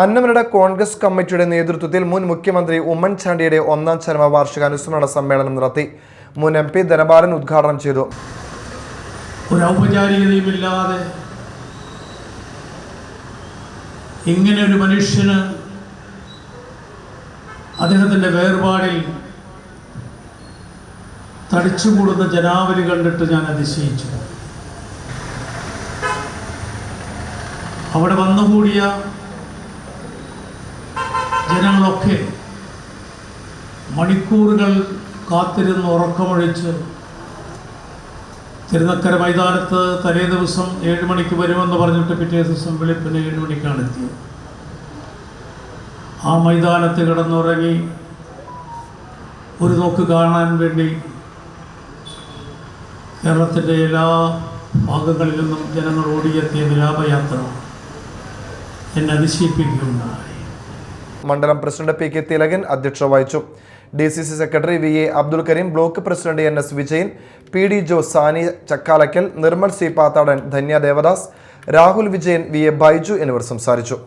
അന്നമനട കോൺഗ്രസ് കമ്മിറ്റിയുടെ നേതൃത്വത്തിൽ മുൻ മുഖ്യമന്ത്രി ഉമ്മൻചാണ്ടിയുടെ ഒന്നാം ചരമ വാർഷികാനുസ്മരണ സമ്മേളനം നടത്തി. മുൻ എം പി ധനബാലൻ ഉദ്ഘാടനം ചെയ്തു. ഒരു ഔപചാരികതയുമില്ലാതെ ഇങ്ങനെ ഒരു മനുഷ്യന് അദ്ദേഹത്തിന്റെ വേർപാടിൽ തടിച്ചുകൂടുന്ന ജനാവലി കണ്ടിട്ട് ഞാൻ അതിശയിച്ചു. അവിടെ വന്നുകൂടിയ ജനങ്ങളൊക്കെ മണിക്കൂറുകൾ കാത്തിരുന്ന് ഉറക്കമൊഴിച്ച് തിരുനക്കര മൈതാനത്ത് തലേ ദിവസം ഏഴ് മണിക്ക് വരുമെന്ന് പറഞ്ഞിട്ട് പിറ്റേ ദിവസം വെളുപ്പിന് ഏഴ് മണിക്കാണ് എത്തിയത്. ആ മൈതാനത്ത് കിടന്നുറങ്ങി ഒരു നോക്ക് കാണാൻ വേണ്ടി കേരളത്തിന്റെ എല്ലാ ഭാഗങ്ങളിൽ നിന്നും ജനങ്ങൾ ഓടിയെത്തിയ വിലാപയാത്ര എന്നെ അതിശയിപ്പിക്കുകയുണ്ടായി. മണ്ഡലം പ്രസിഡന്റ് പി കെ തിലകൻ അധ്യക്ഷത വഹിച്ചു. D C C secretary V A Abdul Kareem block president N S Vijayan P D Jo Sani Chakkalakkal Nirmal C Pathadan Dhanya Devadas Rahul Vijayan V A Baiju എന്നിവർ സംസാരിച്ചു.